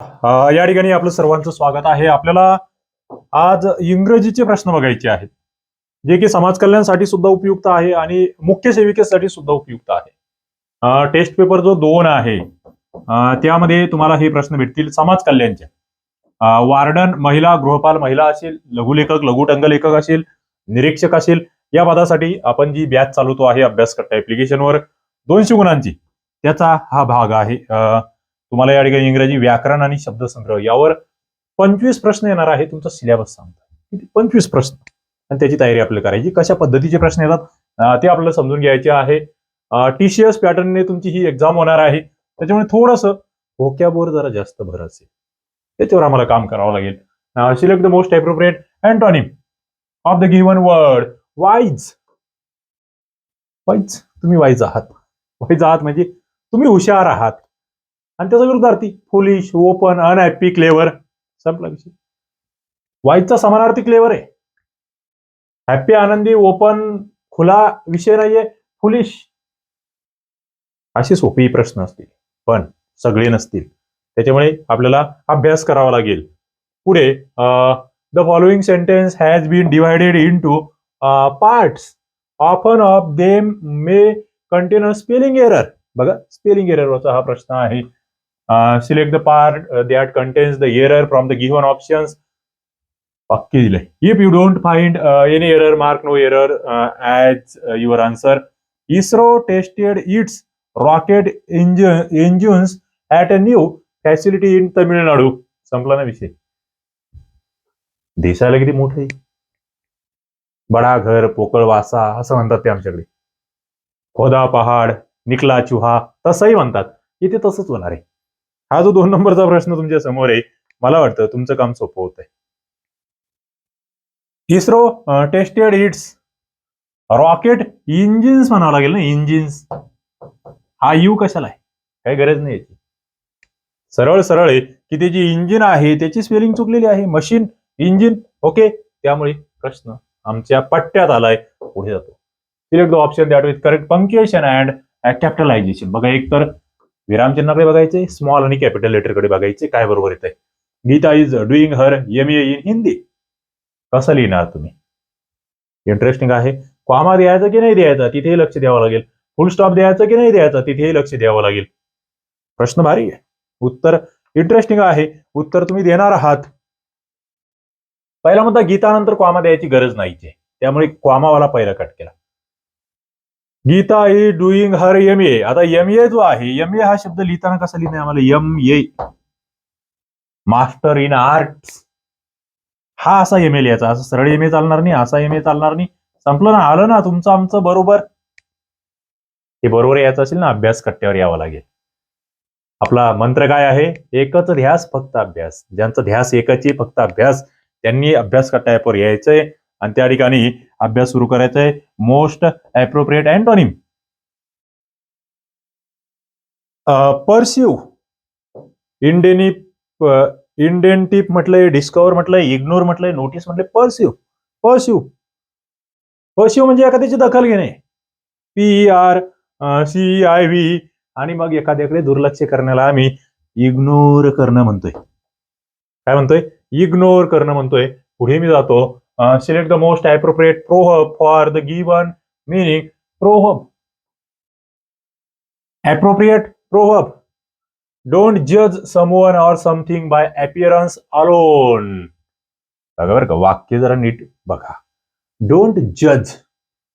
या ठिकाणी आपलं सर्वांचं स्वागत आहे. आपल्याला आज इंग्रजीचे प्रश्न बघायचे आहेत जे की समाज कल्याणसाठी सुद्धा उपयुक्त आहे आणि मुख्य सेविकेसाठी सुद्धा उपयुक्त आहे. टेस्ट पेपर जो दोन आहे त्यामध्ये तुम्हाला हे प्रश्न भेटतील समाज कल्याणचे. वार्डन महिला गृहपाल महिला असेल लघुलेखक लघुटंग लेखक असेल निरीक्षक असेल या पदासाठी आपण जी बॅच चालवतो आहे अभ्यास करता ऍप्लिकेशनवर दोनशे गुणांची त्याचा हा भाग आहे. तुम्हाला या ठिकाणी इंग्रजी व्याकरण आणि शब्दसंग्रह यावर पंचवीस प्रश्न येणार आहे तुमचा सिलेबस सांगता किती? पंचवीस प्रश्न. आणि त्याची तयारी आपल्याला करायची कशा पद्धतीचे प्रश्न येतात? ते आपल्याला समजून घ्यायचे आहे. टीसीएस पॅटर्नने तुमची ही एक्झाम होणार आहे. त्याच्यामुळे थोडंसं भोक्यावर जरा जास्त भर असेल. त्याच्यावर आम्हाला काम करावं लागेल. Select the most appropriate antonym of the given word wise wise तुम्ही वाईज आहात. वाईज आहात म्हणजे तुम्ही हुशार आहात. आणि त्याचा विरुद्धार्थी फुलिश ओपन अनहॅपी क्लेवर संपला विषय. वाईटचा समानार्थी क्लेवर आहे. हॅपी आनंदी ओपन खुला विषय नाहीये. फुलिश असे सोपे प्रश्न असतील. पण सगळे नसतील. त्याच्यामुळे आपल्याला अभ्यास करावा लागेल. पुढे the following sentence has been divided in to parts often of them may contain spelling error बघा स्पेलिंग एररचा हा प्रश्न आहे. Uh, the part that contains the error from the from the पक्की options. If you don't find any error mark no error as your answer ISRO tested its rocket engines at a new facility in Tamil Nadu संपला ना विषय देशाला किती मोठं आहे बडा घर पोकळ वासा असं म्हणतात ते आमच्याकडे खोदा पहाड निकला चुहा तसंही म्हणतात इथे तसंच होणार आहे हा जो दोन नंबरचा प्रश्न तुमच्यासमोर आहे मला वाटतं तुमचं काम सोपं होत आहे ISRO tested its rocket engines म्हणावं लागेल ना इंजिन्स. हा यू कशाला आहे? काही गरज नाही याची. सरळ सरळ आहे की ते जी इंजिन आहे त्याची स्पेलिंग चुकलेली आहे. Machine engine okay. त्यामुळे प्रश्न आमच्या पट्ट्यात आलाय पुढे जातो. Select the option that with correct punctuation and capitalization बघा एक तर विरामचिन्हाकडे बघायचे स्मॉल आणि कॅपिटल लेटरकडे बघायचे काय बरोबर येत आहे Geeta is doing her M A in Hindi कसं लिहिणार तुम्ही? इंटरेस्टिंग आहे. क्वामा द्यायचा की नाही द्यायचा? तिथेही लक्ष द्यावं लागेल. फुल स्टॉप द्यायचा की नाही द्यायचा? तिथेही लक्ष द्यावं लागेल. प्रश्न भारी आहे. उत्तर इंटरेस्टिंग आहे. उत्तर तुम्ही देणार आहात. पहिला मुद्दा गीतानंतर क्वामा द्यायची गरज नाहीची त्यामुळे क्वामावाला पहिला कट केला. गीता ही डुईंग हर एम ए आता एम ए जो आहे. एम ए हा शब्द लिहिताना कसा लिहिणार आम्हाला? M A master in art हा असा एम ए लिहायचा. असं सरळ एम ए चालणार नाही असा एम ए चालणार नाही. संपलं ना? आलं ना? तुमचं आमचं बरोबर. हे बरोबर यायचं असेल ना अभ्यास कट्ट्यावर यावं लागेल. आपला मंत्र काय आहे? एकच ध्यास फक्त अभ्यास. ज्यांचा ध्यास एकच आहे फक्त अभ्यास. त्यांनी अभ्यास कट्ट्यावर यायचंय. आणि त्या ठिकाणी अभ्यास सुरू करायचा आहे. मोस्ट अप्रोप्रिएट अँटोनिम परस्यू इंडेनी इंडेंटिप म्हटलंय डिस्कवर म्हटलंय इग्नोर म्हटलंय नोटीस म्हटलंय परसिव परसिव परसिव म्हणजे एखाद्याची दखल घेणे. P R C I V आणि मग एखाद्याकडे दुर्लक्ष करण्याला आम्ही इग्नोर करणं म्हणतोय. काय म्हणतोय? इग्नोर करणं म्हणतोय. पुढे मी जातो. Select the most appropriate proverb for the given meaning. Proverb. Appropriate proverb. Don't judge someone or something by appearance alone. बघा बरं का वाक्य जरा नीट बघा डोंट जज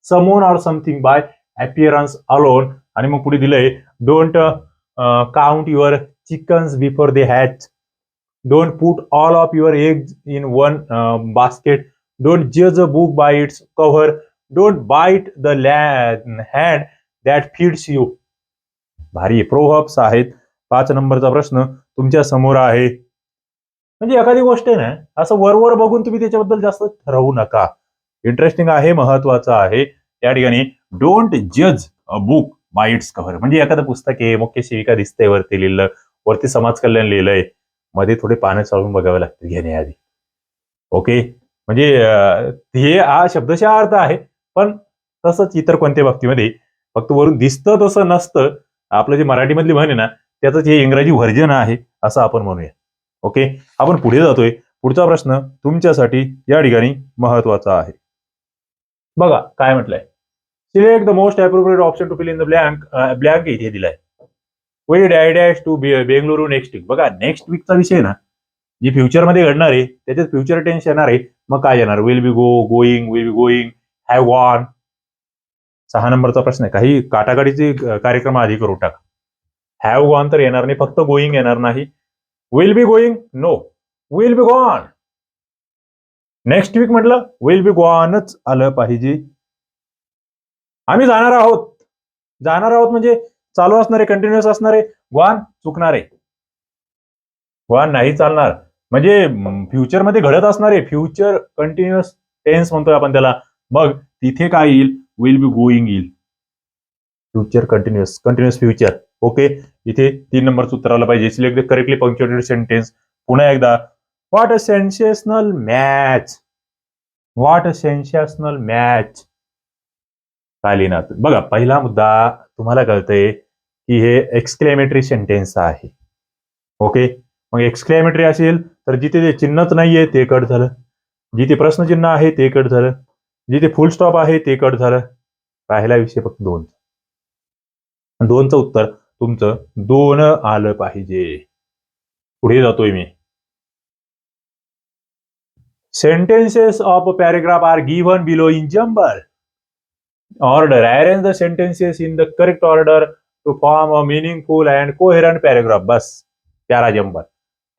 someone or something by appearance alone आणि मग पुढे दिलंय don't count your chickens before they hatch don't put all of your eggs in one basket don't जज a book by its cover don't bite the hand that feeds you भारी proverbs आहेत. पाच नंबरचा प्रश्न तुमच्यासमोर आहे. म्हणजे एखादी गोष्ट आहे ना असं वरवर बघून तुम्ही त्याच्याबद्दल जास्त ठरवू नका. इंटरेस्टिंग आहे महत्वाचं आहे. त्या ठिकाणी डोंट जज a book by its cover म्हणजे एखादं पुस्तक आहे मुख्य सेविका दिसते वरती लिहिलं. वरती समाज कल्याण लिहिलंय. मध्ये थोडे पानं चालून बघावे लागतील घेण्याआधी. ओके म्हणजे हे हा शब्दशः अर्थ आहे पण तसंच इतर कोणत्या बाबतीमध्ये फक्त वरून दिसतं तसं नसतं. आपलं जे मराठीमधली म्हण आहे ना त्याचं हे इंग्रजी व्हर्जन आहे असं आपण म्हणूया. ओके? आपण पुढे जातोय. पुढचा प्रश्न तुमच्यासाठी या ठिकाणी महत्त्वाचा आहे. बघा काय म्हटलंय? Select the most appropriate option to fill in the blank blank इथे दिलाय. We die dash to Bengaluru next week बघा नेक्स्ट वीकचा विषय ना जे फ्युचरमध्ये घडणार आहे त्याच्यात फ्युचर टेन्स येणार आहे. मग काय येणार? Will be go going will be going have gone सहा नंबरचा प्रश्न आहे. काही काटाकाटीचे कार्यक्रम आधी करू टाका. हॅव गॉन तर येणार नाही. फक्त गोईंग येणार नाही. Will be going no will be gone next week म्हटलं विल बी गॉनच आलं पाहिजे. आम्ही जाणार आहोत. जाणार आहोत म्हणजे चालू असणारे कंटिन्युअस असणारे गॉन चुकणारे. गॉन नाही चालणार. म्हणजे फ्युचरमध्ये घडत असणारे फ्युचर कंटिन्युअस टेन्स म्हणतोय आपण त्याला. मग तिथे काय येईल? विल बी गोईंग येईल. Future continuous continuous future okay इथे तीन नंबरचं उत्तर आलं पाहिजे. Select the correctly punctuated sentence पुन्हा एकदा. What a sensational match what a sensational match काय लिहिणार बघा पहिला मुद्दा तुम्हाला कळतंय की हे एक्सक्लेमेटरी सेंटेन्स आहे. ओके मग एक्सक्लेमेटरी असेल तर जिथे ते चिन्हच नाहीये ते कट झालं. जिथे प्रश्नचिन्ह आहे ते कट झालं. जिथे फुल स्टॉप आहे ते कट झालं. राहिला विषय फक्त दोन. दोनचं उत्तर तुमचं दोन आलं पाहिजे. पुढे जातोय मी. Sentences of paragraph are given below in jumbled order arrange the sentences in the correct order to form a meaningful and coherent paragraph bus. Para jumble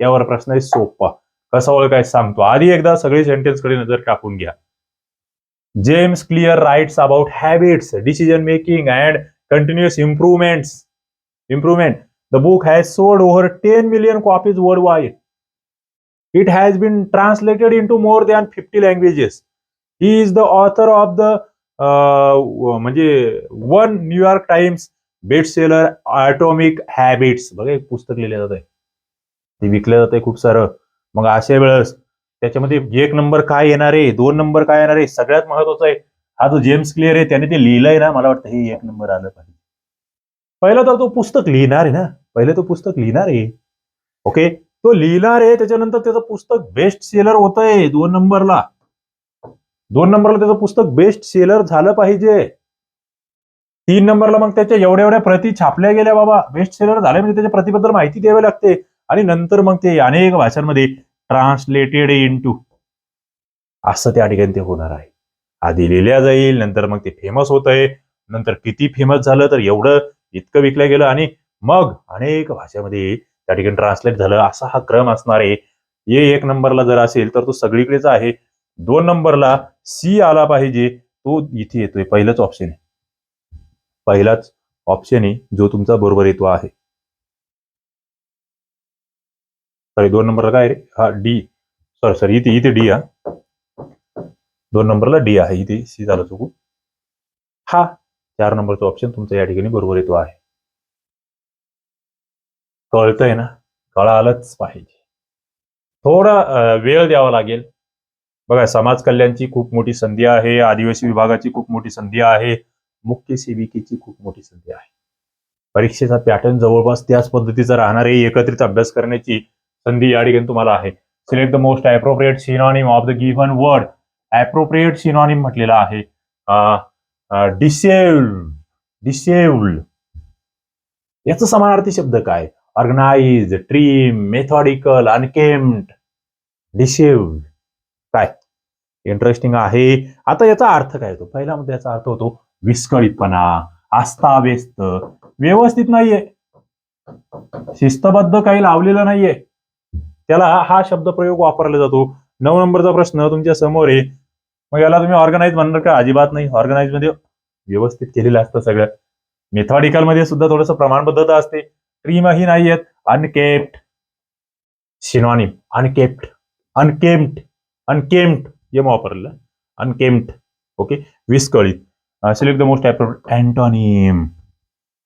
यावर प्रश्न आहे सोपा कसं ओळखायचं सांगतो आधी एकदा सगळी सेंटेन्सकडे नजर टाकून घ्या James Clear writes about habits decision making and continuous improvement improvement the book has sold over ten million copies worldwide it has been translated into more than fifty languages he is the author of the म्हणजे one New York Times best seller atomic habits बघा एक पुस्तक लिहिले जात आहे ते विकलं जाते खूप सारं. मग अशा वेळेस त्याच्यामध्ये एक नंबर काय येणार आहे दोन नंबर काय येणार आहे सगळ्यात महत्वाचं आहे हा जो जेम्स क्लिअर आहे त्याने ते लिहिलंय ना मला वाटतं हे एक नंबर आलं पाहिजे. पहिला तर तो पुस्तक लिहिणार आहे ना पहिले तो पुस्तक लिहिणार आहे. ओके तो लिहिणार आहे त्याच्यानंतर त्याचं पुस्तक बेस्ट सेलर होत आहे दोन नंबरला दोन नंबरला त्याचं पुस्तक बेस्ट सेलर झालं पाहिजे. तीन नंबरला मग त्याच्या एवढ्या एवढ्या प्रती छापल्या गेल्या बाबा. बेस्ट सेलर झाल्या म्हणजे त्याच्या प्रतिबद्दल माहिती द्यावी लागते. आणि नंतर मग ते अनेक भाषांमध्ये ट्रान्सलेटेड इन टू असं त्या ठिकाणी ते होणार आहे. आधी लिहिल्या जाईल नंतर मग ते फेमस होत आहे नंतर किती फेमस झालं तर एवढं इतकं विकलं गेलं आणि मग अनेक भाषेमध्ये त्या ठिकाणी ट्रान्सलेट झालं. असा हा क्रम असणार आहे. ए एक नंबरला जर असेल तर तो सगळीकडेच आहे. दोन नंबरला सी आला पाहिजे. तो इथे येतोय. पहिलाच ऑप्शन आहे. पहिलाच ऑप्शन आहे जो तुमचा बरोबर येतो आहे. सॉरी दोन नंबरला काय रे हा डी सॉरी सॉरी इथे इथे डी हा. दोन नंबरला डी आहे इथे. सी झालं चुकू हा चार नंबरचा ऑप्शन तुमचा या ठिकाणी बरोबर येतो आहे. कळतंय ना? कळालंच पाहिजे. थोडा वेळ द्यावा लागेल. बघा समाज कल्याणची खूप मोठी संधी आहे. आदिवासी विभागाची खूप मोठी संधी आहे. मुख्य सेविकेची खूप मोठी संधी आहे. परीक्षेचा पॅटर्न जवळपास त्याच पद्धतीचा राहणार आहे. एकत्रित अभ्यास करण्याची संधी या ठिकाणी तुम्हाला आहे. Select the most appropriate synonym of the given word appropriate synonym म्हटलेला आहे. डिसेव्ड डिसेव्ड याचा समानार्थी शब्द काय? ऑर्गनाइज ट्रीम मेथॉडिकल अनकेम्ड डिसेव्ड काय? इंटरेस्टिंग आहे. आता याचा अर्थ काय होतो? पहिला मध्ये याचा अर्थ होतो विस्कळीतपणा आस्थाव्यस्त व्यवस्थित नाहीये. शिस्तबद्ध काही लावलेलं नाहीये. त्याला हा शब्द प्रयोग वापरला जातो. नऊ नंबरचा प्रश्न तुमच्यासमोर आहे. मग याला तुम्ही ऑर्गनाईज म्हणणार का? अजिबात नाही. ऑर्गनाईजमध्ये व्यवस्थित केलेलं असतं सगळं. मेथॉडिकलमध्ये सुद्धा थोडंसं प्रमाणबद्धता असते. ट्रीमही नाही आहेत. Unkempt synonym unkempt unkempt unkempt M वापरलेलं अनकेम्प्ट ओके विस्कळीत select the most appropriate antonym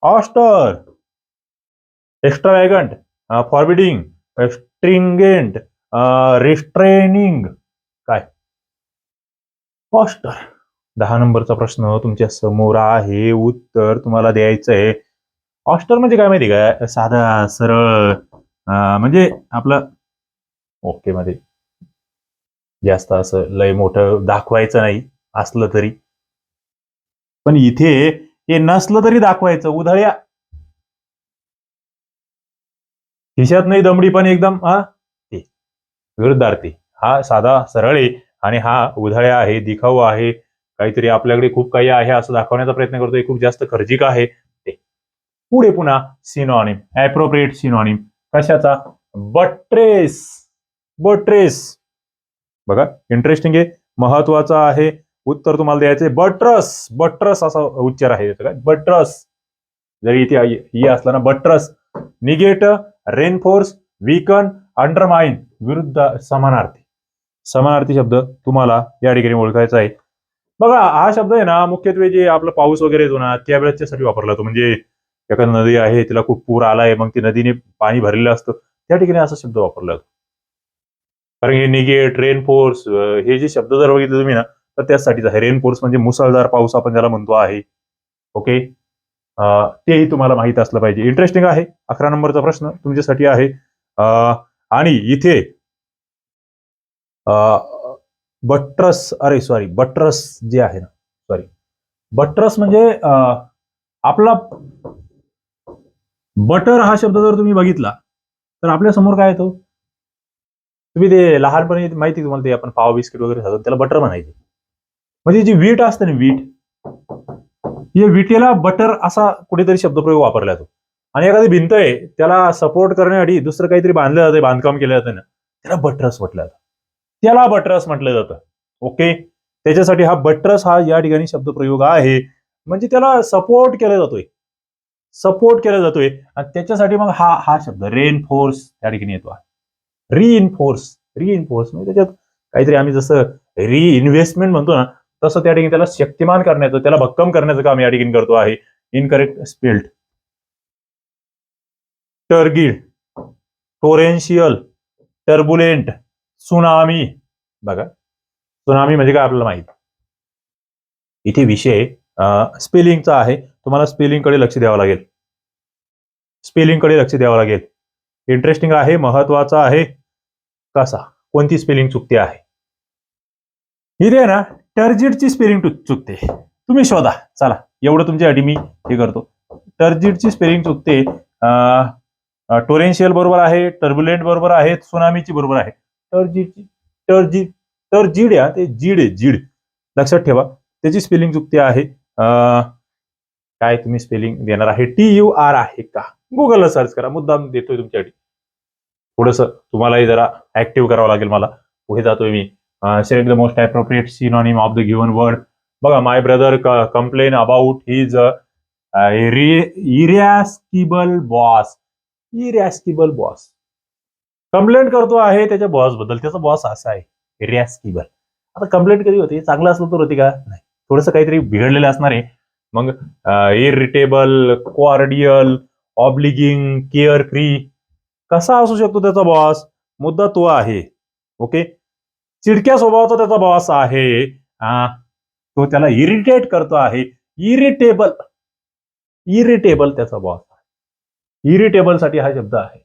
austere extravagant forbidding stringent restraining काय? पॉस्टर दहा नंबरचा प्रश्न तुमच्यासमोर आहे. उत्तर तुम्हाला द्यायचं आहे. ऑस्टर म्हणजे काय माहिती का? साधा सरळ म्हणजे आपलं ओके मध्ये. जास्त असं लय मोठं दाखवायचं नाही. असलं तरी. पण इथे हे नसलं तरी दाखवायचं. उधळ्या. खिशात नाही दमडी पण एकदम हा ते. विरुद्धार्थी. हा साधा सरळ आहे आणि हा उधळ्या आहे दिखाऊ आहे. काहीतरी आपल्याकडे खूप काही आहे असं दाखवण्याचा प्रयत्न करतोय. खूप जास्त खर्चिक आहे ते. पुढे पुन्हा सिनॉनिम ऍप्रोप्रिएट सिनॉनिम कशाचा? बट्रेस. बट्रेस. बघा इंटरेस्टिंग आहे. महत्वाचं आहे. उत्तर तुम्हाला द्यायचे बट्रस. बट्रस असा उच्चार आहे याचा काय बट्रस. जरी इथे आई- असला ना buttress. Negate reinforce weaken undermine विरुद्ध समानार्थी. समानार्थी शब्द तुम्हाला या ठिकाणी ओळखायचा आहे. बघा हा शब्द आहे ना मुख्यत्वे जे आपलं पाऊस वगैरे येतो ना त्यावेळेसाठी वापरला जातो. म्हणजे एखादी नदी आहे तिला खूप पूर आलाय मग ती नदीने पाणी भरलेलं असतं. त्या ठिकाणी असा शब्द वापरला जातो. कारण हे निगेट रेनफोर्स हे जे शब्द जर बघितले तुम्ही ना तर त्यासाठीच आहे. रेनफोर्स म्हणजे मुसळधार पाऊस आपण ज्याला म्हणतो आहे. ओके तेही तुम्हाला माहीत असलं पाहिजे. इंटरेस्टिंग आहे. अकरा नंबरचा प्रश्न तुमच्यासाठी आहे. आणि इथे बट्रस अरे सॉरी बट्रस जे आहे ना सॉरी बट्रस म्हणजे आपला बटर हा शब्द जर तुम्ही बघितला तर आपल्यासमोर काय येतो? तुम्ही ते लहानपणी माहिती तुम्हाला ते आपण पाव बिस्किट वगैरे खातो त्याला बटर म्हणायचे. म्हणजे जी वीट असते ना वीट या विटेला बटर असा कुठेतरी शब्दप्रयोग वापरला जातो. आणि एखादी भिंत आहे त्याला सपोर्ट करण्यासाठी दुसरं काहीतरी बांधलं जातं बांधकाम केलं जातं ना त्याला बटरस म्हटलं जातं. त्याला बटरस म्हटलं जातं. ओके त्याच्यासाठी हा बटरस हा या ठिकाणी शब्दप्रयोग आहे. म्हणजे त्याला सपोर्ट केला जातोय. सपोर्ट केला जातोय. आणि त्याच्यासाठी मग हा हा शब्द रेनफोर्स त्या ठिकाणी येतो. रिइन्फोर्स रिइन्फोर्स म्हणजे त्याच्यात काहीतरी आम्ही जसं रिइन्व्हेस्टमेंट म्हणतो ना तसं त्या ठिकाणी त्याला शक्तिमान करण्याचं त्याला भक्कम करण्याचं काम या ठिकाणी करतो आहे. Incorrect spelled turgid torrential turbulent tsunami बघा. सुनामी म्हणजे काय आपल्याला माहीत? इथे विषय स्पेलिंगचा आहे. तुम्हाला स्पेलिंगकडे लक्ष द्यावं लागेल. स्पेलिंगकडे लक्ष द्यावं लागेल. इंटरेस्टिंग आहे महत्त्वाचा आहे. कसा? कोणती स्पेलिंग चुकते आहे? इथे ना टर्जिटची स्पेलिंग चुकते. तुम्ही शोधा. चला एवढं तुमच्यासाठी मी हे करतो. टर्जिटची स्पेरिंग चुकते. टोरेन्शियल बरोबर आहे टर्बुलेंट बरोबर आहे सुनामीची बरोबर आहे. टर्जिटची टर्जी टर्जिड या ते जीड आहे जीड. लक्षात ठेवा. त्याची स्पेलिंग चुकते आहे काय तुम्ही स्पेलिंग देणार आहे? टी यू आर आहे का? गुगलला सर्च करा. मुद्दाम देतोय तुमच्यासाठी थोडस तुम्हालाही जरा ऍक्टिव्ह करावं लागेल मला. पुढे जातोय मी. Select the most appropriate synonym of the given word बघा my brother complain about his irascible boss irascible boss complaint करतो आहे त्याच्या बॉसबद्दल. त्याचा बॉस असा आहे. इरॅस्किबल आता कंप्लेंट कधी होती? चांगलं असलं तर होती का? नाही. थोडंसं काहीतरी बिघडलेलं असणार आहे. मग irritable cordial obliging care free कसा असू शकतो त्याचा बॉस मुद्दा तो आहे. ओके चिडक्या स्वभावाचा त्याचा बॉस आहे हा तो त्याला इरिटेट करतो आहे. इरिटेबल इरिटेबल त्याचा बॉस इरिटेबलसाठी हा शब्द आहे.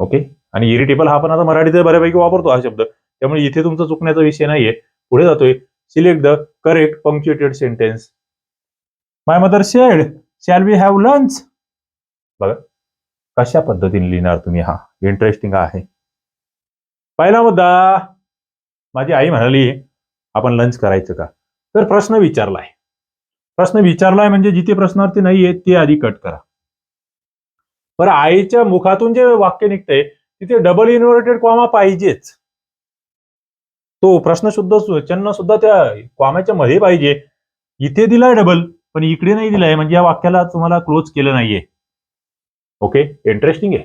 ओके आणि इरिटेबल हा पण आता मराठीत बऱ्यापैकी वापरतो हा शब्द. त्यामुळे इथे तुमचा चुकण्याचा विषय नाहीये. पुढे जातोय. Select the correct punctuated sentence my mother said shall we have lunch बघा. कशा पद्धतीने लिहिणार तुम्ही हा? इंटरेस्टिंग आहे. पहिला मुद्दा माझी आई म्हणाली आपण लंच करायचं का? तर प्रश्न विचारलाय. प्रश्न विचारलाय म्हणजे जिथे प्रश्नार्थी नाहीये ते आधी कट करा. पर आईच्या मुखातून जे वाक्य निघतंय तिथे डबल इन्व्हर्टेड कॉमा पाहिजेच. तो प्रश्न सुद्धा चन्न सुद्धा त्या कॉमाच्या मध्ये पाहिजे. इथे दिलाय डबल पण इकडे नाही दिलाय. म्हणजे या वाक्याला तुम्हाला क्लोज केलं नाहीये. ओके इंटरेस्टिंग आहे.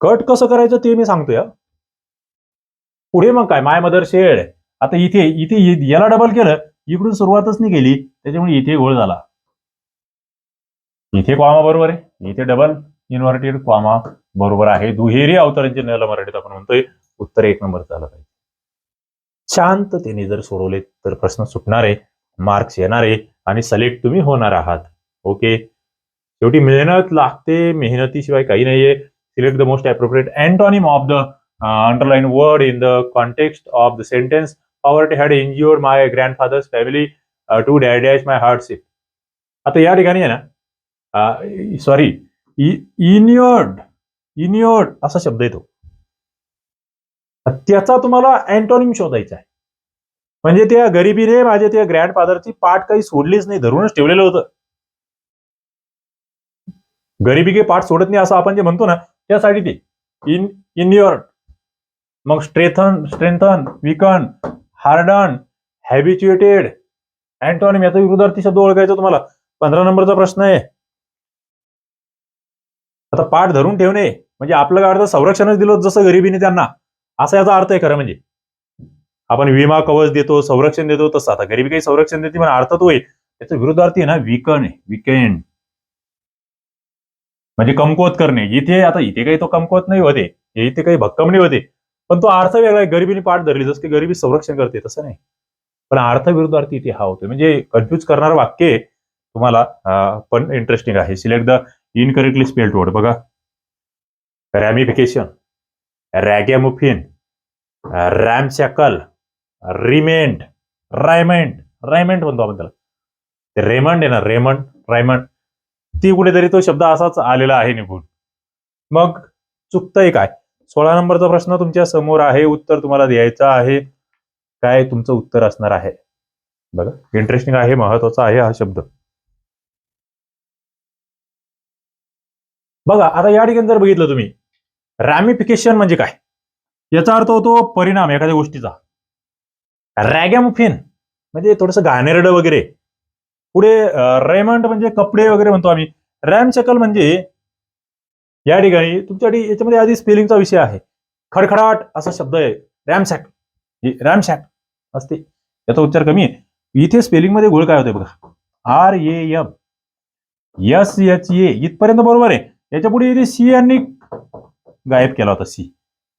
कट कसं करायचं ते मी सांगतोय या पुढे मग काय? My mother said. आता इथे इथे याला डबल केलं इकडून सुरुवातच नाही केली त्याच्यामुळे इथे घोळ झाला. इथे क्वामा बरोबर आहे. इथे डबल इन्व्हर्टेड क्वामा बरोबर आहे. दुहेरी अवतरांचे नल मराठीत आपण म्हणतोय. उत्तर एक नंबर झालं पाहिजे. शांततेने जर सोडवले तर प्रश्न सुटणार आहे मार्क्स येणार आहे आणि सिलेक्ट तुम्ही होणार आहात. ओके शेवटी मेहनत लागते. मेहनतीशिवाय काही नाहीये. Select the most appropriate antonym of the underline word in the context of the sentence poverty had injured my grandfather's family to to dash my hardship. आता या ठिकाणी आहे ना सॉरी इनियर्ड इनियर्ड असा शब्द येतो त्याचा तुम्हाला अँटोनिम शोधायचा आहे म्हणजे त्या गरिबीने माझ्या त्या ग्रँडफादरची पाठ काही सोडलीच नाही धरूनच ठेवलेलं होतं गरिबी काही पाठ सोडत नाही असं आपण जे म्हणतो ना त्यासाठी ते इन इनियर्ड मग strengthen strengthen weaken harden habituated antonym याचा विरुद्धार्थी शब्द ओळखायचा तुम्हाला. पंधरा नंबरचा प्रश्न आहे. आता पाठ धरून ठेवणे म्हणजे आपलं काय अर्थ संरक्षणच दिलं जसं गरिबीने त्यांना. असा याचा अर्थ आहे खरं म्हणजे. आपण विमा कवच देतो संरक्षण देतो तसं. आता गरिबी काही संरक्षण देते पण अर्थ तो आहे. त्याचा विरुद्धार्थी आहे ना विकन आहे विकेंड म्हणजे कमकुवत करणे. इथे आता इथे काही तो कमकुवत नाही होते. इथे काही भक्कम नाही होते. पण तो अर्थ वेगळा आहे. गरिबीने पाठ धरली. जसं की गरिबी संरक्षण करते तसं नाही. पण अर्थ विरुद्धार्थी इथे हा होतो म्हणजे कन्फ्युज करणार वाक्य तुम्हाला. पण इंटरेस्टिंग आहे. Select the incorrectly spelled word बघा. रॅमिफिकेशन रॅगॅमुफिन रॅमसॅकल रिमेंट रायमेंट रायमेंट म्हणतो आपण त्याला. ते रेमंड आहे ना. रेमंड रायमंड ती कुठेतरी तो शब्द असाच आलेला आहे निघून. मग चुकतंय काय? सोळा नंबरचा प्रश्न तुमच्यासमोर आहे उत्तर तुम्हाला द्यायचं आहे. काय तुमचं उत्तर असणार आहे? बघा इंटरेस्टिंग आहे महत्त्वाचा आहे हा शब्द. बघा आता या ठिकाणी जर बघितलं तुम्ही रॅमिफिकेशन म्हणजे काय? याचा अर्थ होतो परिणाम एखाद्या गोष्टीचा. रॅगॅमुफिन म्हणजे थोडस घाणेरड वगैरे. पुढे रेमंड म्हणजे कपडे वगैरे म्हणतो आम्ही. रॅम शकल म्हणजे या ठिकाणी तुमच्यासाठी याच्यामध्ये आधी स्पेलिंगचा विषय आहे. खडखडाट असा शब्द आहे. रॅमशॅक रॅमशॅक असते. याचा उच्चार कमी आहे. इथे स्पेलिंगमध्ये गोळ काय होते बघा. R A M S H A इथपर्यंत बरोबर आहे. याच्यापुढे इथे सी यांनी गायब केला होता सी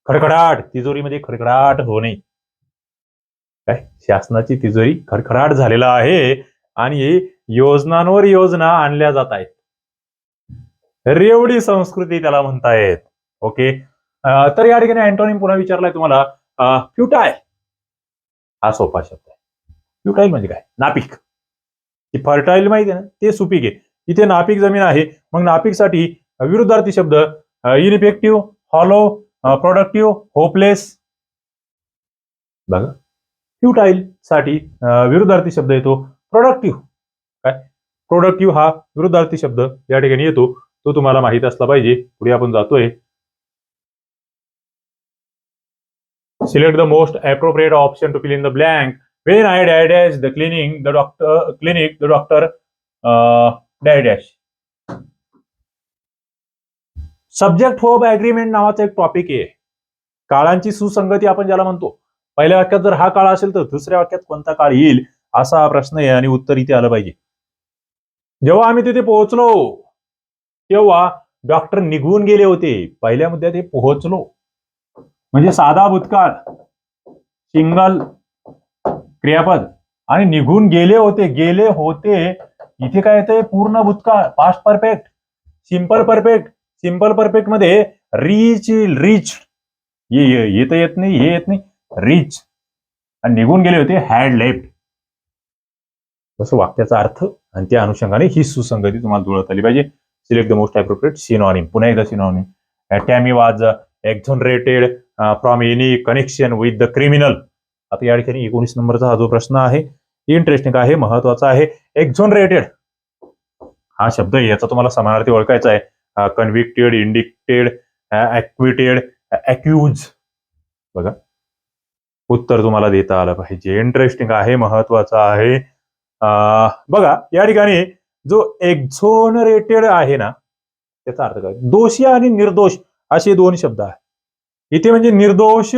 खडखडाट. तिजोरीमध्ये खडखडाट होणे. काय? शासनाची तिजोरी खडखडाट झालेला आहे. आणि योजनांवर योजना आणल्या जात आहेत. रेवडी संस्कृती त्याला म्हणतायत. ओके तर या ठिकाणी अँटोनिम पुन्हा विचारलाय तुम्हाला. फ्युटाय. हा सोपा शब्द आहे. फ्युटाईल म्हणजे काय? नापीक. ती फर्टाईल माहिती आहे ना? ते सुपीक आहे. इथे नापीक जमीन आहे. मग नापीकसाठी विरुद्धार्थी शब्द इनइफेक्टिव्ह हॉलो प्रोडक्टिव्ह होपलेस बघा. फ्युटाईल साठी विरुद्धार्थी शब्द येतो. प्रोडक्टिव्ह काय? प्रोडक्टिव्ह हा विरुद्धार्थी शब्द या ठिकाणी येतो. तो तुम्हाला माहीत असला पाहिजे. पुढे आपण जातोय. Select the most appropriate option to fill in the blank when I dash the cleaning the doctor clinic the doctor dash subject verb agreement नावाचा एक टॉपिक आहे. काळांची सुसंगती आपण ज्याला म्हणतो. पहिल्या वाक्यात जर हा काळ असेल तर दुसऱ्या वाक्यात कोणता काळ येईल? असा हा प्रश्न आहे आणि उत्तर इथे आलं पाहिजे. जेव्हा आम्ही तिथे पोहोचलो तेव्हा डॉक्टर निघून गेले होते. पहिल्या मुद्द्यात हे पोहोचलो. म्हणजे साधा भूतकाळ. सिंगल क्रियापद. आणि निघून गेले होते गेले होते. इथे काय येते पूर्ण भूतकाळ. Past perfect simple perfect simple परफेक्टमध्ये reach reach ये तर येत नाही हे येत नाही. रिच आणि निघून गेले होते. हॅड लेफ्ट तसं वाक्याचा अर्थ आणि त्या अनुषंगाने ही सुसंगती तुम्हाला जुळत आली पाहिजे. Select the most appropriate synonym पुन्हा एकदा synonym Tammy was exonerated from any connection with the criminal आता या ठिकाणी एकोणीस नंबरचा हा जो प्रश्न आहे इंटरेस्टिंग आहे महत्त्वाचा आहे. एक्झोनरेटेड हा शब्द याचा तुम्हाला समानार्थी ओळखायचा आहे. कन्व्हिक्टेड इंडिक्टेड ऍक्विटेड अक्यूज बघा. उत्तर तुम्हाला देता आलं पाहिजे. इंटरेस्टिंग आहे महत्वाचं आहे. बघा या ठिकाणी जो एक्झोनरेटेड आहे ना त्याचा अर्थ काय? दोषी आणि निर्दोष असे दोन शब्द आहे इथे म्हणजे निर्दोष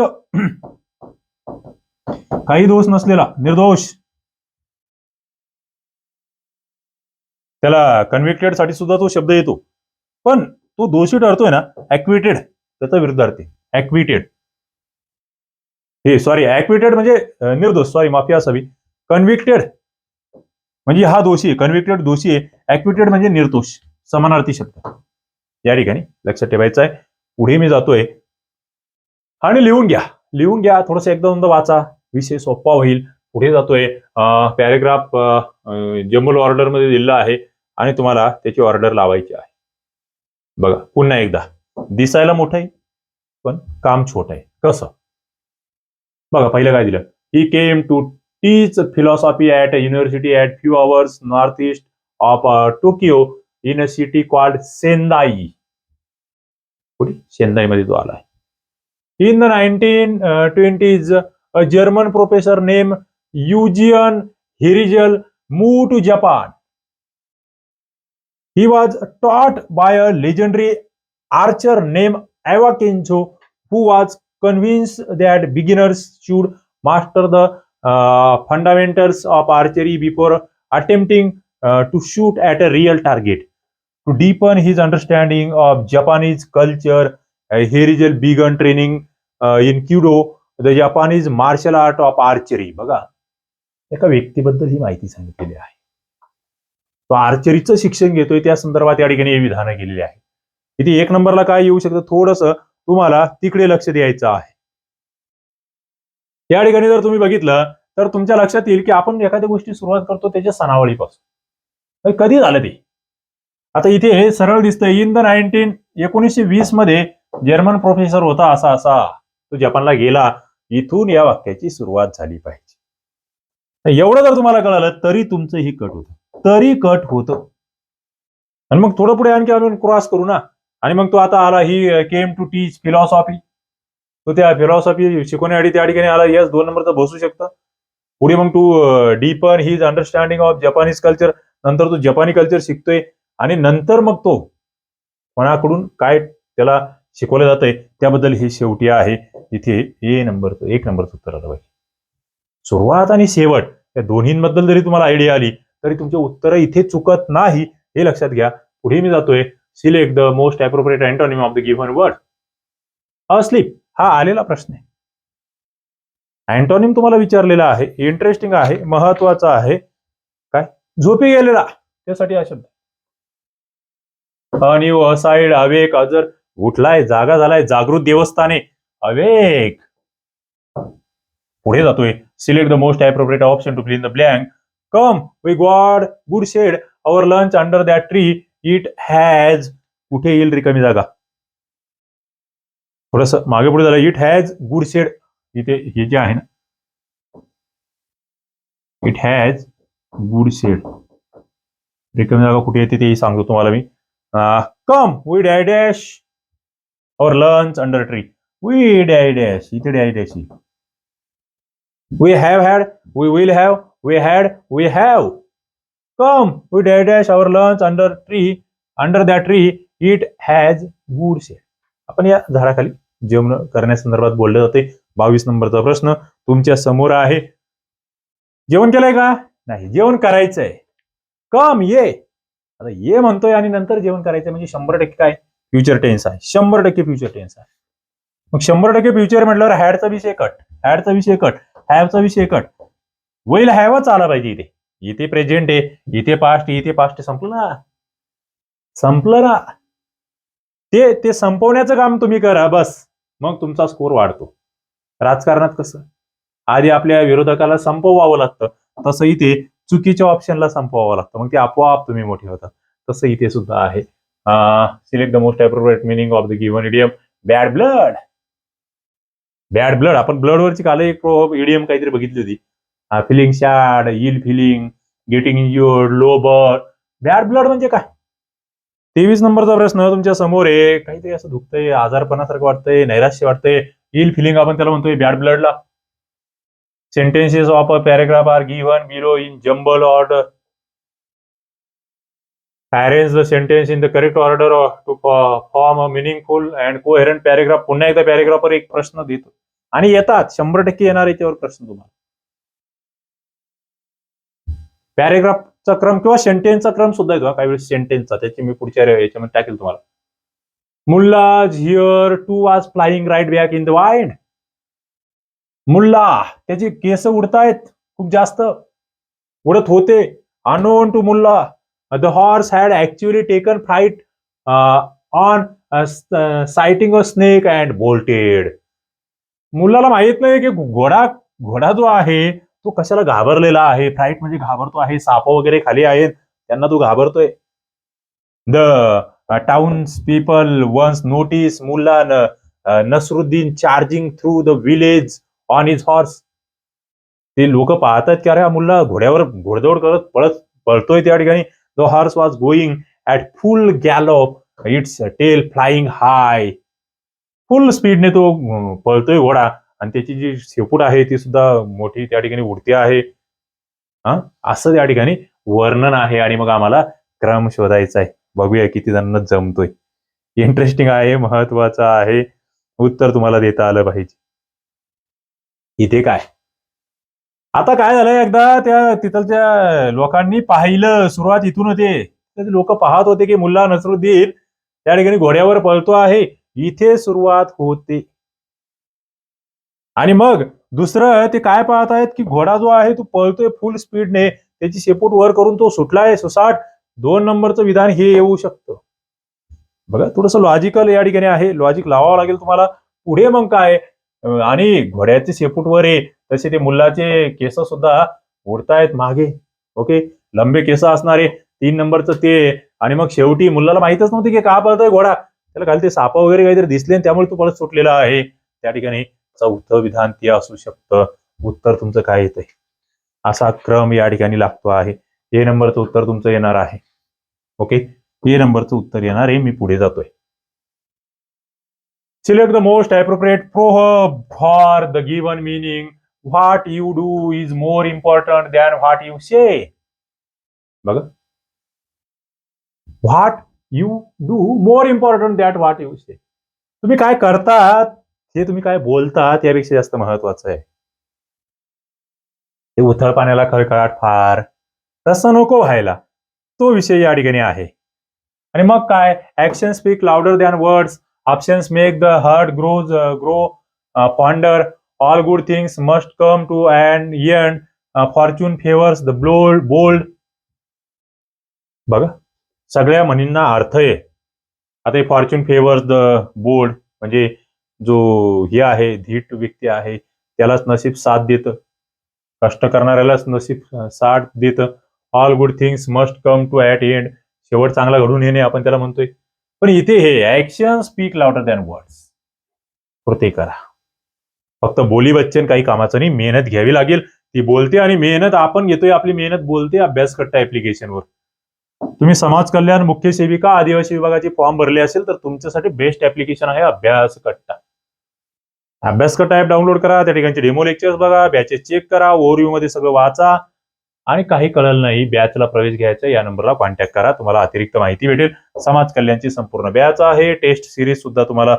काही दोष नसलेला निर्दोष. त्याला कन्व्हिक्टेडसाठी सुद्धा तो शब्द येतो. पण तो दोषी ठरतोय ना ऍक्विटेड त्याचा विरुद्धार्थी. ऍक्विटेड हे म्हणजे, सॉरी ऍक्विटेड म्हणजे निर्दोष सॉरी माफी असावी कन्व्हिक्टेड म्हणजे हा दोषी आहे कन्व्हिक्टेड दोषी आहे ऍक्विटेड म्हणजे निर्दोष समानार्थी शब्द. या ठिकाणी लक्षात ठेवायचं आहे पुढे मी जातोय. आणि लिहून घ्या. लिहून घ्या थोडस एकदा दोनदा वाचा. विषय सोपा होईल. पुढे जातोय. पॅरेग्राफ जम्बल ऑर्डरमध्ये दिलेला आहे आणि तुम्हाला त्याची ऑर्डर लावायची आहे. बघा पुन्हा एकदा. दिसायला मोठं आहे पण काम छोट आहे. कसं? बघा पहिलं काय दिलं? He came to teach philosophy at university at few hours north east of Tokyo in a city called Sendai कुठे सेंदाई मध्ये तो आला in the nineteen twenties a German professor name Eugen Herrigel move to Japan He was taught by a legendary archer named Eva Kencho, who was convinced that beginners should master the uh, fundamentals of archery before attempting uh, to shoot at a real target. To deepen his understanding of Japanese culture, uh, Hirijal began training uh, in Kudo, the Japanese martial art of archery. बघा एका व्यक्तीबद्दल ही माहिती सांगितलेली आहे तो आर्चरीचं शिक्षण घेतोय त्या संदर्भात या ठिकाणी हे विधानं केलेली आहे इथे एक नंबरला काय येऊ शकतं थोडस तुम्हाला तिकडे लक्ष द्यायचं आहे या ठिकाणी जर तुम्ही बघितलं तर तुमच्या लक्षात येईल की आपण एखाद्या गोष्टी सुरुवात करतो त्याच्या सणावळीपासून. म्हणजे कधी झालं ते? आता इथे हे सरळ दिसतंय. इन द नाईन्टीन एकोणीसशे वीसमध्ये जर्मन प्रोफेसर होता असा असा. तो जपानला गेला. इथून या वाक्याची सुरुवात झाली पाहिजे. एवढं जर तुम्हाला कळालं तरी तुमचं ही कट होतं. तरी कट होतं. आणि मग थोडं पुढे आणखी आपण क्रॉस करू ना. आणि मग तो आता आला he came to teach philosophy तो त्या फिलॉसॉफी शिकवण्यासाठी त्या ठिकाणी आला. यस दोन नंबरचा बसू शकतं. पुढे मग तू deepen his understanding of Japanese culture नंतर तो जपानी कल्चर शिकतोय. आणि नंतर मग तो कोणाकडून काय त्याला शिकवलं जातंय त्याबद्दल हे शेवटी आहे. इथे ए नंबरचं एक नंबरचं उत्तर आलं पाहिजे. सुरुवात आणि शेवट या दोन्हींबद्दल जरी तुम्हाला आयडिया आली तरी तुमचे उत्तर इथे चुकत नाही हे लक्षात घ्या. पुढे मी जातोय. Select the most appropriate antonym of the given word asleep हा आलेला प्रश्न आहे. अँटोनिम तुम्हाला विचारलेला आहे इंटरेस्टिंग आहे महत्त्वाचा आहे. काय? झोपी गेलेला. त्यासाठी हा शब्द अनिव असाईड अवेक अजर. उठलाय जागा झालाय जागृत देवस्थाने. अवेक. पुढे जातोय. Select the most appropriate option to clean in the blank come we god good shed our lunch under that tree it has कुठे येईल रिकामी जागा? थोडस मागे पुढे झालं. इट हॅज गुड शेड इथे हे जे आहे ना इट हॅज गुड शेड रिकामी जागा कुठे येते तेही सांगतो तुम्हाला मी. Come we die dash our lunch under tree we die dash इथे die dash we have had we will have we had, we have. Come, we did dash our lunch under tree, under that tree, it has good shade. आपण या झाडाखाली जेवण करण्यासंदर्भात बोलले जाते. बावीस नंबरचा प्रश्न तुमच्यासमोर आहे. जेवण केलंय का? नाही जेवण करायचंय. कम ये. आता ये म्हणतोय आणि नंतर जेवण करायचंय म्हणजे शंभर टक्के काय? फ्युचर टेन्स आहे. शंभर टक्के फ्युचर टेन्स आहे. मग शंभर टक्के फ्युचर म्हटल्यावर हॅडचा विषय कट हॅडचा विषय कट हॅवचा विषय कट वेल हॅवच आला पाहिजे इथे. इथे प्रेझेंट आहे. इथे पास्ट इथे पास्ट संपलं ना? संपलं ना? ते ते संपवण्याचं काम तुम्ही करा बस. मग तुमचा स्कोर वाढतो. राजकारणात कसं? आधी आपल्या विरोधकाला संपवावं लागतं. तसं इथे चुकीच्या ऑप्शनला संपवावं लागतं. मग ते आपोआप तुम्ही मोठे होता तसं इथे सुद्धा आहे. Select the most appropriate meaning of the given idiom bad blood bad blood आपण ब्लडवरची काल एक इडियम काहीतरी बघितली होती. Feeling shad ill feeling getting injured लोबर बॅड ब्लड म्हणजे काय? तेवीस नंबरचा प्रश्न तुमच्यासमोर आहे. काहीतरी असं दुखतंय आजारपणासारखं वाटतंय नैराश्य वाटतंय. इल फिलिंग आपण त्याला म्हणतोय bad ब्लडला sentences of a paragraph are given below in jumble order arrange the sentence in the correct order to form a meaningful and coherent paragraph पुन्हा एकदा पॅरेग्राफवर एक प्रश्न देतो. आणि येतात. शंभर टक्के येणार याच्यावर प्रश्न तुम्हाला. पॅरेग्राफचा क्रम किंवा सेंटेन्सचा क्रम सुद्धा येतो काही वेळेस सेंटेन्सचा. त्याची मी पुढच्या याच्यामध्ये टाकेल तुम्हाला. Mulla hair too was flying right back in the wind Mulla त्याचे केस उडतायत खूप जास्त. उडत होते. Unknown to Mulla. The horse had actually taken flight on sighting a snake and bolted. मुलाला माहीत नाही की घोडा घोडा जो आहे तो कशाला घाबरलेला आहे? फ्लाईट म्हणजे घाबरतो आहे साप वगैरे खाली आहेत त्यांना तो घाबरतोय. The towns people once notice Mulla Nasruddin charging through the village on his horse ते लोक पाहतात की अरे हा मुल्ला घोड्यावर घोडदौड करत पळत पळतोय त्या ठिकाणी. The horse was going at full gallop its tail flying high full स्पीडने तो uh, पळतोय घोडा. आणि त्याची जी शेपूट आहे ती सुद्धा मोठी त्या ठिकाणी उडते आहे. हा? असं त्या ठिकाणी वर्णन आहे आणि मग आम्हाला क्रम शोधायचा आहे. बघूया किती जणांना जमतोय. इंटरेस्टिंग आहे महत्वाचं आहे. उत्तर तुम्हाला देता आलं पाहिजे. इथे काय? आता काय झालंय एकदा त्या तिथलच्या लोकांनी पाहिलं सुरुवात इथून होते. लोक पाहत होते की मुल्ला नसरुद्दीन त्या ठिकाणी घोड्यावर पळतो आहे. इथे सुरुवात होते. आणि मग दुसरं ते काय पाहत आहेत की घोडा जो आहे तो पळतोय फुल स्पीडने त्याची शेपूट वर करून तो सुटलाय सुसाट. दोन नंबरचं विधान हे येऊ शकतं. बघा थोडस लॉजिकल या ठिकाणी आहे. लॉजिक लावावं लागेल तुम्हाला. पुढे मग काय? आणि घोड्याचे शेपूट वर आहे. तसे ते मुलाचे केस सुद्धा उडतायत मागे. ओके? लंबे केस असणारे. तीन नंबरचं ते. आणि मग शेवटी मुलाला माहितच नव्हते की का पळतोय घोडा. त्याला खाली ते साप वगैरे काहीतरी दिसले त्यामुळे तो पळत सुटलेला आहे. त्या ठिकाणी. चौथं विधान ते असू शकतं. उत्तर तुमचं काय येतंय? असा क्रम या ठिकाणी लागतो आहे. ए नंबरचं उत्तर तुमचं येणार आहे. ओके? ए नंबरचं उत्तर येणार आहे. मी पुढे जातोय. Select the most appropriate proverb for the given meaning what you do is more important than what you say बघा. What you do more important that what you say तुम्ही काय करतात? हे तुम्ही काय बोलता त्यापेक्षा जास्त महत्वाचं आहे. ते उथळ पाण्याला खळखळाट फार. तसं नको व्हायला. तो विषय या ठिकाणी आहे. आणि मग काय? Action speak louder than words options make the heart grows grow ponder all good things must come to and end fortune favours the ब्लोल्ड bold बघा. सगळ्या म्हणींना अर्थ आहे. आता हे फॉर्च्यून फेवर्स द बोल्ड म्हणजे जो हे आहे धीट व्यक्ती आहे त्यालाच नशीब साथ देतं. कष्ट करणाऱ्यालाच नशीब साथ देतं. All good things must come to at end शेवट चांगला घडून येणे आपण त्याला म्हणतोय. पण इथे हे action speak louder than words कृते करा. फक्त बोली बच्चन काही कामाचं नाही मेहनत घ्यावी लागेल. ती बोलते आणि मेहनत आपण घेतोय आपली मेहनत बोलते अभ्यास करता ऍप्लिकेशनवर तुम्ही समाज कल्याण मुख्य सेविका आदिवासी विभागाचे फॉर्म भरले असेल तर तुमच्यासाठी बेस्ट ऍप्लिकेशन आहे अभ्यास कट्टा. अभ्यास ॲप डाउनलोड करा त्या ठिकाणचे डेमो लेक्चर्स बघा बॅचेस चेक करा ओव्हरव्ह्यू मध्ये सगळं वाचा. आणि काही कळलं नाही बॅचला प्रवेश घ्यायचा या नंबरला कॉन्टॅक्ट करा. तुम्हाला अतिरिक्त माहिती भेटेल. समाज कल्याणची संपूर्ण बॅच आहे. टेस्ट सिरीज सुद्धा तुम्हाला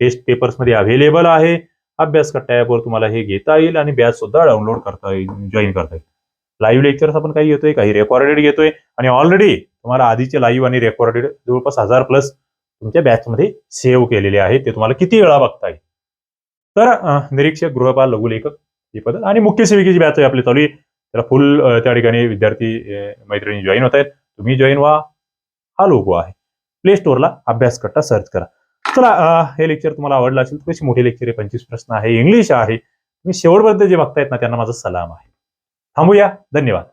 टेस्ट पेपर्समध्ये अवेलेबल आहे. अभ्यास कट्टा तुम्हाला हे घेता येईल आणि बॅच सुद्धा डाउनलोड करता येईल जॉईन करता येईल. लाईव्ह लेक्चर्स आपण काही घेतोय काही रेकॉर्डेड घेतोय. आणि ऑलरेडी तुम्हाला आधीचे लाईव्ह आणि रेकॉर्डेड जवळपास हजार प्लस तुमच्या बॅचमध्ये सेव्ह केलेले आहेत. ते तुम्हाला किती वेळा बघता येईल. तर निरीक्षक गृहपाल लघुलेखक ही पद. आणि मुख्य सेविकेची बॅच आहे आपली चालू आहे. त्याला फुल त्या ठिकाणी विद्यार्थी मैत्रिणी जॉईन होत आहेत. तुम्ही जॉईन व्हा. हा लोगो आहे. प्ले स्टोअरला अभ्यास करता सर्च करा. चला हे लेक्चर तुम्हाला आवडलं असेल कशी मोठी लेक्चर आहे? पंचवीस प्रश्न आहे इंग्लिश आहे. तुम्ही शेवटपर्यंत जे बघतायत ना त्यांना माझा सलाम आहे. थांबूया. धन्यवाद.